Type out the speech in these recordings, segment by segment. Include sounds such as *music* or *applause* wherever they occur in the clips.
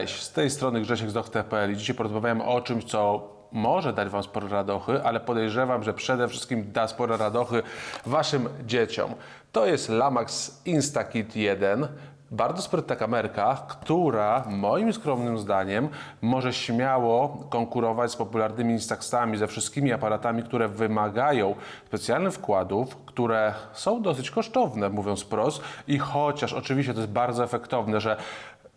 Cześć, z tej strony Grzesiek z Doktor.pl i dzisiaj porozmawiamy o czymś, co może dać Wam sporo radochy, ale podejrzewam, że przede wszystkim da sporo radochy Waszym dzieciom. To jest Lamax InstaKit 1. Bardzo sprytna kamerka, która moim skromnym zdaniem może śmiało konkurować z popularnymi Instaxami, ze wszystkimi aparatami, które wymagają specjalnych wkładów, które są dosyć kosztowne, mówiąc wprost. I chociaż oczywiście to jest bardzo efektowne, że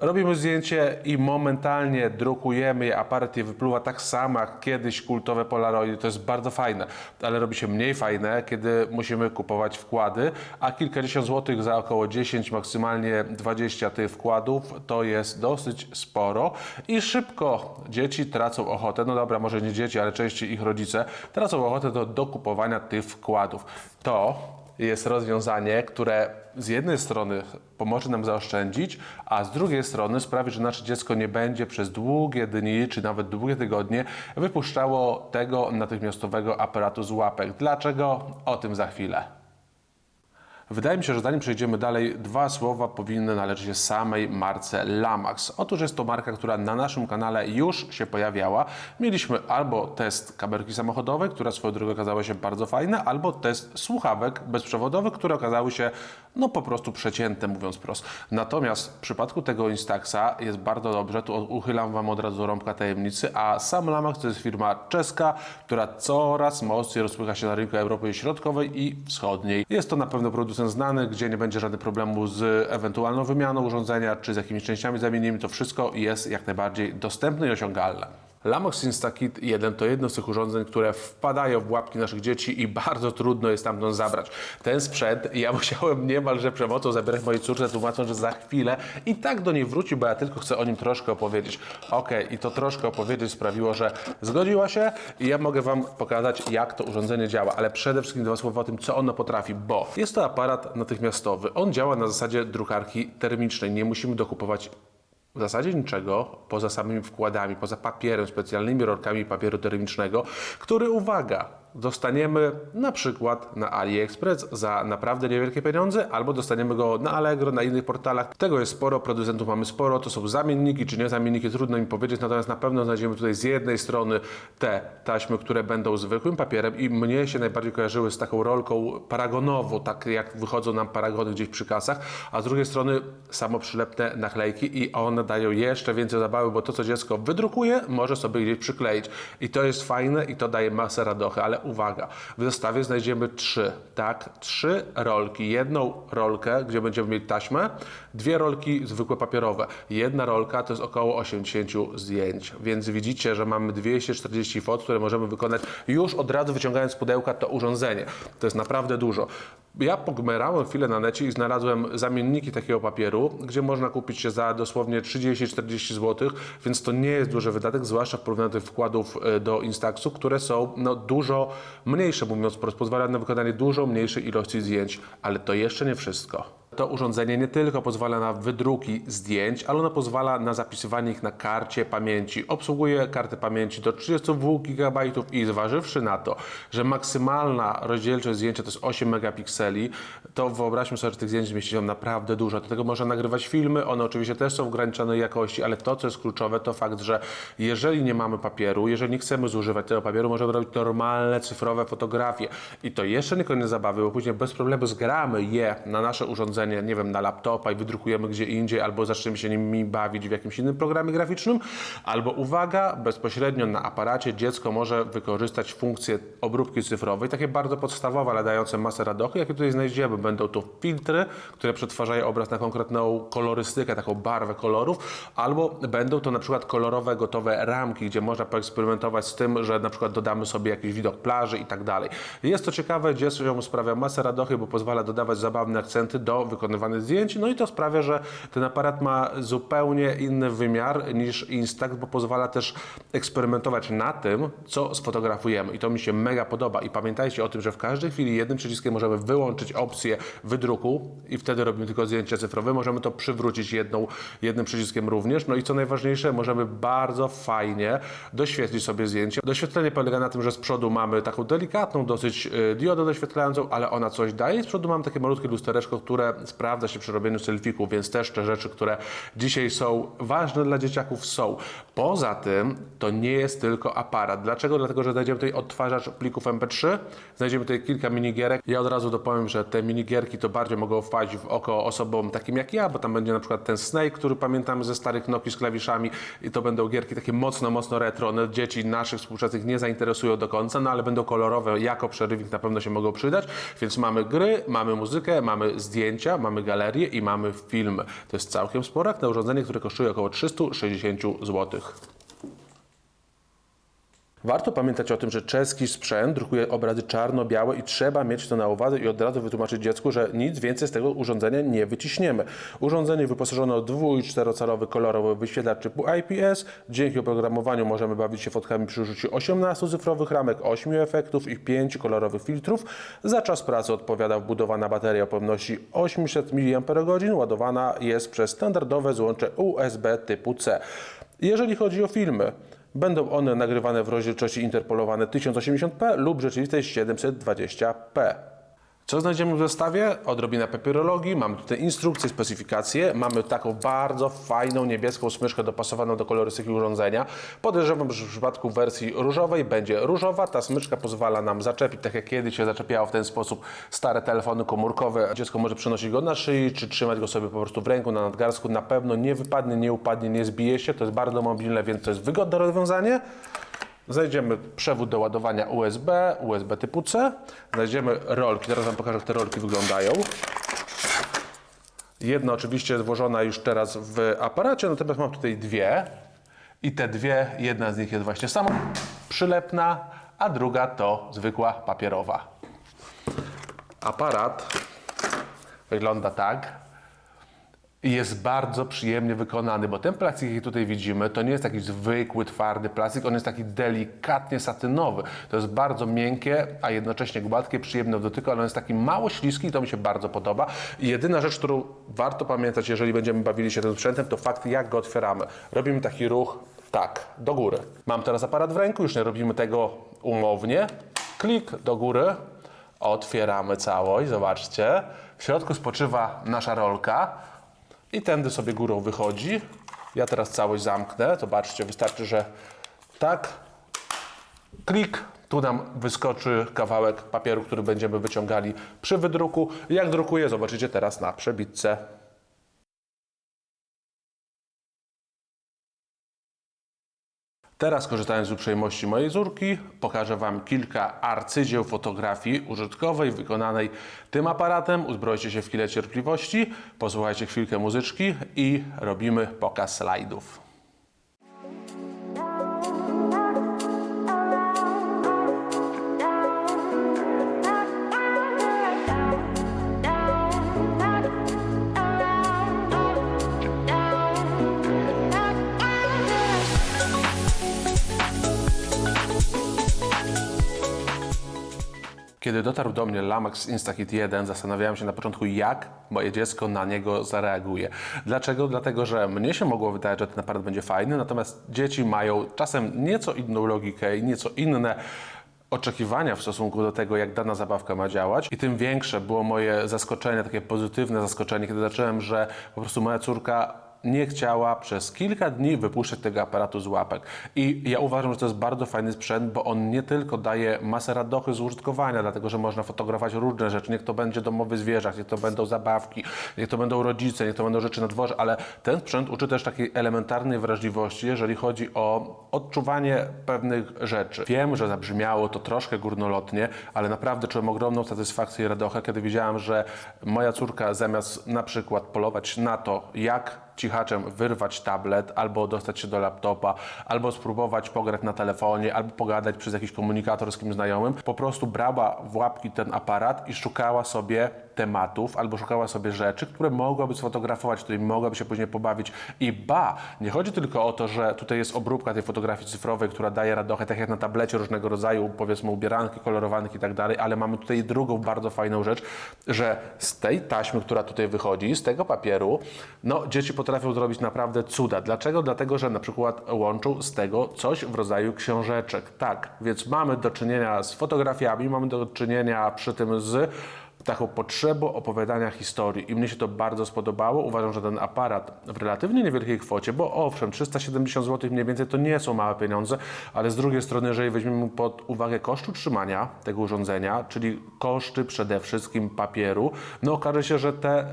Robimy zdjęcie i momentalnie drukujemy je, aparat je wypluwa tak samo jak kiedyś kultowe Polaroidy. To jest bardzo fajne, ale robi się mniej fajne, kiedy musimy kupować wkłady, a kilkadziesiąt złotych za około 10, maksymalnie 20 tych wkładów to jest dosyć sporo i szybko dzieci tracą ochotę, no dobra, może nie dzieci, ale częściej ich rodzice, tracą ochotę do dokupowania tych wkładów. To jest rozwiązanie, które z jednej strony pomoże nam zaoszczędzić, a z drugiej strony sprawi, że nasze dziecko nie będzie przez długie dni czy nawet długie tygodnie wypuszczało tego natychmiastowego aparatu z łapek. Dlaczego? O tym za chwilę. Wydaje mi się, że zanim przejdziemy dalej, dwa słowa powinny należeć się samej marce Lamax. Otóż jest to marka, która na naszym kanale już się pojawiała. Mieliśmy albo test kamerki samochodowej, która swoją drogą okazała się bardzo fajna, albo test słuchawek bezprzewodowych, które okazały się no po prostu przecięte, mówiąc wprost. Natomiast w przypadku tego Instaxa jest bardzo dobrze, tu uchylam Wam od razu rąbka tajemnicy, a sam Lamax to jest firma czeska, która coraz mocniej rozpycha się na rynku Europy Środkowej i Wschodniej. Jest to na pewno producent znany, gdzie nie będzie żadnych problemu z ewentualną wymianą urządzenia, czy z jakimiś częściami zamiennymi. To wszystko jest jak najbardziej dostępne i osiągalne. Lamox InstaKit 1 to jedno z tych urządzeń, które wpadają w łapki naszych dzieci i bardzo trudno jest stamtąd zabrać. Ten sprzęt ja *laughs* musiałem niemalże przemocą zabierać mojej córce, tłumacząc, że za chwilę i tak do niej wróci, bo ja tylko chcę o nim troszkę opowiedzieć. Okej, i to troszkę opowiedzieć sprawiło, że zgodziła się i ja mogę Wam pokazać, jak to urządzenie działa, ale przede wszystkim dwa słowa o tym, co ono potrafi, bo jest to aparat natychmiastowy. On działa na zasadzie drukarki termicznej. Nie musimy dokupować w zasadzie niczego poza samymi wkładami, poza papierem, specjalnymi rolkami papieru termicznego, który, uwaga, dostaniemy na przykład na AliExpress za naprawdę niewielkie pieniądze, albo dostaniemy go na Allegro, na innych portalach. Tego jest sporo, producentów mamy sporo, to są zamienniki czy nie zamienniki, trudno mi powiedzieć, natomiast na pewno znajdziemy tutaj z jednej strony te taśmy, które będą zwykłym papierem i mnie się najbardziej kojarzyły z taką rolką paragonową, tak jak wychodzą nam paragony gdzieś przy kasach, a z drugiej strony samoprzylepne naklejki i one dają jeszcze więcej zabawy, bo to, co dziecko wydrukuje, może sobie gdzieś przykleić. I to jest fajne i to daje masę radochy, ale uwaga, w zestawie znajdziemy trzy, tak? Trzy rolki. Jedną rolkę, gdzie będziemy mieli taśmę, dwie rolki zwykłe papierowe. Jedna rolka to jest około 80 zdjęć, więc widzicie, że mamy 240 fot, które możemy wykonać już od razu wyciągając z pudełka to urządzenie. To jest naprawdę dużo. Ja pogmerałem chwilę na necie i znalazłem zamienniki takiego papieru, gdzie można kupić się za dosłownie 30-40 zł, więc to nie jest duży wydatek, zwłaszcza w porównaniu do wkładów e, do Instaxu, które są no, dużo mniejsze, mówiąc wprost, na wykonanie dużo mniejszej ilości zdjęć, ale to jeszcze nie wszystko. To urządzenie nie tylko pozwala na wydruki zdjęć, ale ono pozwala na zapisywanie ich na karcie pamięci. Obsługuje kartę pamięci do 32 GB i zważywszy na to, że maksymalna rozdzielczość zdjęcia to jest 8 megapikseli, to wyobraźmy sobie, że tych zdjęć zmieści się naprawdę dużo. Do tego można nagrywać filmy, one oczywiście też są w ograniczonej jakości, ale to, co jest kluczowe, to fakt, że jeżeli nie mamy papieru, jeżeli nie chcemy zużywać tego papieru, możemy robić normalne cyfrowe fotografie. I to jeszcze nie koniec zabawy, bo później bez problemu zgramy je na nasze urządzenie, nie wiem, na laptopa i wydrukujemy gdzie indziej, albo zaczniemy się nimi bawić w jakimś innym programie graficznym, albo uwaga, bezpośrednio na aparacie dziecko może wykorzystać funkcję obróbki cyfrowej, takie bardzo podstawowe, ale dające masę radochy, jakie tutaj znajdziemy. Będą to filtry, które przetwarzają obraz na konkretną kolorystykę, taką barwę kolorów, albo będą to na przykład kolorowe, gotowe ramki, gdzie można poeksperymentować z tym, że na przykład dodamy sobie jakiś widok plaży i tak dalej. Jest to ciekawe, dziecko sprawia masę radochy, bo pozwala dodawać zabawne akcenty do wykonywanych zdjęć, no i to sprawia, że ten aparat ma zupełnie inny wymiar niż Instax, bo pozwala też eksperymentować na tym, co sfotografujemy. I to mi się mega podoba. I pamiętajcie o tym, że w każdej chwili jednym przyciskiem możemy wyłączyć opcję wydruku i wtedy robimy tylko zdjęcia cyfrowe, możemy to przywrócić jedną, jednym przyciskiem również, no i co najważniejsze, możemy bardzo fajnie doświetlić sobie zdjęcie. Doświetlenie polega na tym, że z przodu mamy taką delikatną dosyć y, diodę doświetlającą, ale ona coś daje. Z przodu mamy takie malutkie lustereczko, które sprawdza się przy robieniu selfików, więc też te rzeczy, które dzisiaj są ważne dla dzieciaków są. Poza tym to nie jest tylko aparat. Dlaczego? Dlatego, że znajdziemy tutaj odtwarzacz plików MP3, znajdziemy tutaj kilka minigierek. Ja od razu dopowiem, że te minigierki to bardziej mogą wpaść w oko osobom takim jak ja, bo tam będzie na przykład ten Snake, który pamiętamy ze starych Noki z klawiszami i to będą gierki takie mocno, mocno retro. One dzieci naszych współczesnych nie zainteresują do końca, no ale będą kolorowe, jako przerywnik na pewno się mogą przydać, więc mamy gry, mamy muzykę, mamy zdjęcia, mamy galerię i mamy filmy. To jest całkiem sporo, na urządzenie, które kosztuje około 360 zł. Warto pamiętać o tym, że czeski sprzęt drukuje obrazy czarno-białe i trzeba mieć to na uwadze i od razu wytłumaczyć dziecku, że nic więcej z tego urządzenia nie wyciśniemy. Urządzenie wyposażone w 2 i 4-calowy kolorowy wyświetlacz typu IPS. Dzięki oprogramowaniu możemy bawić się fotkami przy użyciu 18 cyfrowych ramek, 8 efektów i 5 kolorowych filtrów. Za czas pracy odpowiada wbudowana bateria o pojemności 800 mAh. Ładowana jest przez standardowe złącze USB typu C. Jeżeli chodzi o filmy, Będą one nagrywane w rozdzielczości interpolowane 1080p lub rzeczywistość 720p. Co znajdziemy w zestawie? Odrobina papierologii, mamy tutaj instrukcje, specyfikacje, mamy taką bardzo fajną niebieską smyczkę dopasowaną do kolorystyki urządzenia. Podejrzewam, że w przypadku wersji różowej będzie różowa. Ta smyczka pozwala nam zaczepić, tak jak kiedyś się zaczepiało w ten sposób stare telefony komórkowe. Dziecko może przenosić go na szyi, czy trzymać go sobie po prostu w ręku, na nadgarstku. Na pewno nie wypadnie, nie upadnie, nie zbije się. To jest bardzo mobilne, więc to jest wygodne rozwiązanie. Znajdziemy przewód do ładowania USB, USB typu C. Znajdziemy rolki. Teraz Wam pokażę, jak te rolki wyglądają. Jedna oczywiście włożona już teraz w aparacie, natomiast mam tutaj dwie. I te dwie, jedna z nich jest właśnie samo przylepna, a druga to zwykła papierowa. Aparat wygląda tak jest bardzo przyjemnie wykonany, bo ten plastik, jaki tutaj widzimy, to nie jest taki zwykły, twardy plastik, on jest taki delikatnie satynowy. To jest bardzo miękkie, a jednocześnie gładkie, przyjemne w dotyku, ale on jest taki mało śliski i to mi się bardzo podoba. I jedyna rzecz, którą warto pamiętać, jeżeli będziemy bawili się tym sprzętem, to fakt, jak go otwieramy. Robimy taki ruch, tak, do góry. Mam teraz aparat w ręku, już nie robimy tego umownie. Klik do góry, otwieramy całość, zobaczcie. W środku spoczywa nasza rolka. I tędy sobie górą wychodzi. Ja teraz całość zamknę. Zobaczcie, wystarczy, że tak, klik, tu nam wyskoczy kawałek papieru, który będziemy wyciągali przy wydruku. Jak drukuję, zobaczycie teraz na przebitce. Teraz korzystając z uprzejmości mojej córki, pokażę Wam kilka arcydzieł fotografii użytkowej wykonanej tym aparatem. Uzbrojcie się w chwilę cierpliwości, posłuchajcie chwilkę muzyczki i robimy pokaz slajdów. Kiedy dotarł do mnie Lamax Instahit 1, zastanawiałem się na początku, jak moje dziecko na niego zareaguje. Dlaczego? Dlatego, że mnie się mogło wydawać, że ten aparat będzie fajny, natomiast dzieci mają czasem nieco inną logikę i nieco inne oczekiwania w stosunku do tego, jak dana zabawka ma działać. I tym większe było moje zaskoczenie, takie pozytywne zaskoczenie, kiedy zacząłem, że po prostu moja córka nie chciała przez kilka dni wypuszczać tego aparatu z łapek. I ja uważam, że to jest bardzo fajny sprzęt, bo on nie tylko daje masę radochy z użytkowania, dlatego że można fotografować różne rzeczy, niech to będzie domowy zwierzak, niech to będą zabawki, niech to będą rodzice, niech to będą rzeczy na dworze, ale ten sprzęt uczy też takiej elementarnej wrażliwości, jeżeli chodzi o odczuwanie pewnych rzeczy. Wiem, że zabrzmiało to troszkę górnolotnie, ale naprawdę czułem ogromną satysfakcję i radochę, kiedy widziałem, że moja córka zamiast na przykład polować na to, jak cichaczem wyrwać tablet, albo dostać się do laptopa, albo spróbować pograć na telefonie, albo pogadać przez jakiś komunikator z kimś znajomym. Po prostu brała w łapki ten aparat i szukała sobie tematów, albo szukała sobie rzeczy, które mogłaby sfotografować, którymi mogłaby się później pobawić. I ba, nie chodzi tylko o to, że tutaj jest obróbka tej fotografii cyfrowej, która daje radochę, tak jak na tablecie różnego rodzaju, powiedzmy ubieranki, kolorowanych i tak dalej, ale mamy tutaj drugą bardzo fajną rzecz, że z tej taśmy, która tutaj wychodzi, z tego papieru, no dzieci potrafią zrobić naprawdę cuda. Dlaczego? Dlatego, że na przykład łączą z tego coś w rodzaju książeczek. Tak, więc mamy do czynienia z fotografiami, mamy do czynienia przy tym z taką potrzebą opowiadania historii i mnie się to bardzo spodobało. Uważam, że ten aparat w relatywnie niewielkiej kwocie, bo owszem, 370 zł mniej więcej to nie są małe pieniądze, ale z drugiej strony, jeżeli weźmiemy pod uwagę koszt utrzymania tego urządzenia, czyli koszty przede wszystkim papieru, no okaże się, że te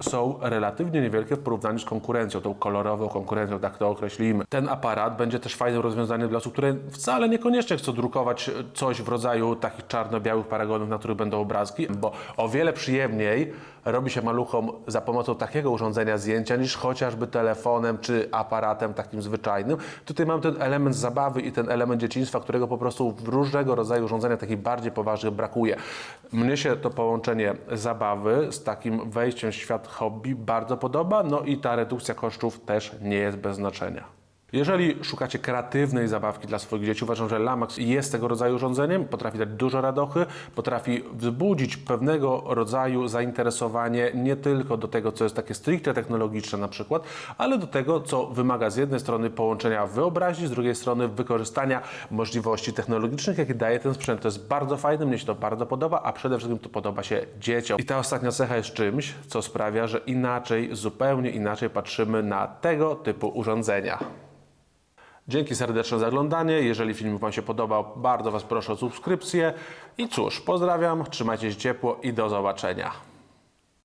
są relatywnie niewielkie w porównaniu z konkurencją, tą kolorową konkurencją, tak to określimy. Ten aparat będzie też fajnym rozwiązaniem dla osób, które wcale niekoniecznie chcą drukować coś w rodzaju takich czarno-białych paragonów, na których będą obrazki, bo o wiele przyjemniej robi się maluchom za pomocą takiego urządzenia zdjęcia niż chociażby telefonem czy aparatem takim zwyczajnym. Tutaj mam ten element zabawy i ten element dzieciństwa, którego po prostu w różnego rodzaju urządzeniach takich bardziej poważnych brakuje. Mnie się to połączenie zabawy z takim wejściem w świat hobby bardzo podoba, no i ta redukcja kosztów też nie jest bez znaczenia. Jeżeli szukacie kreatywnej zabawki dla swoich dzieci, uważam, że Lamax jest tego rodzaju urządzeniem, potrafi dać dużo radochy, potrafi wzbudzić pewnego rodzaju zainteresowanie nie tylko do tego, co jest takie stricte technologiczne na przykład, ale do tego, co wymaga z jednej strony połączenia wyobraźni, z drugiej strony wykorzystania możliwości technologicznych, jakie daje ten sprzęt. To jest bardzo fajne, mnie się to bardzo podoba, a przede wszystkim to podoba się dzieciom. I ta ostatnia cecha jest czymś, co sprawia, że inaczej, zupełnie inaczej patrzymy na tego typu urządzenia. Dzięki serdeczne za oglądanie. Jeżeli film Wam się podobał, bardzo Was proszę o subskrypcję. I cóż, pozdrawiam, trzymajcie się ciepło i do zobaczenia.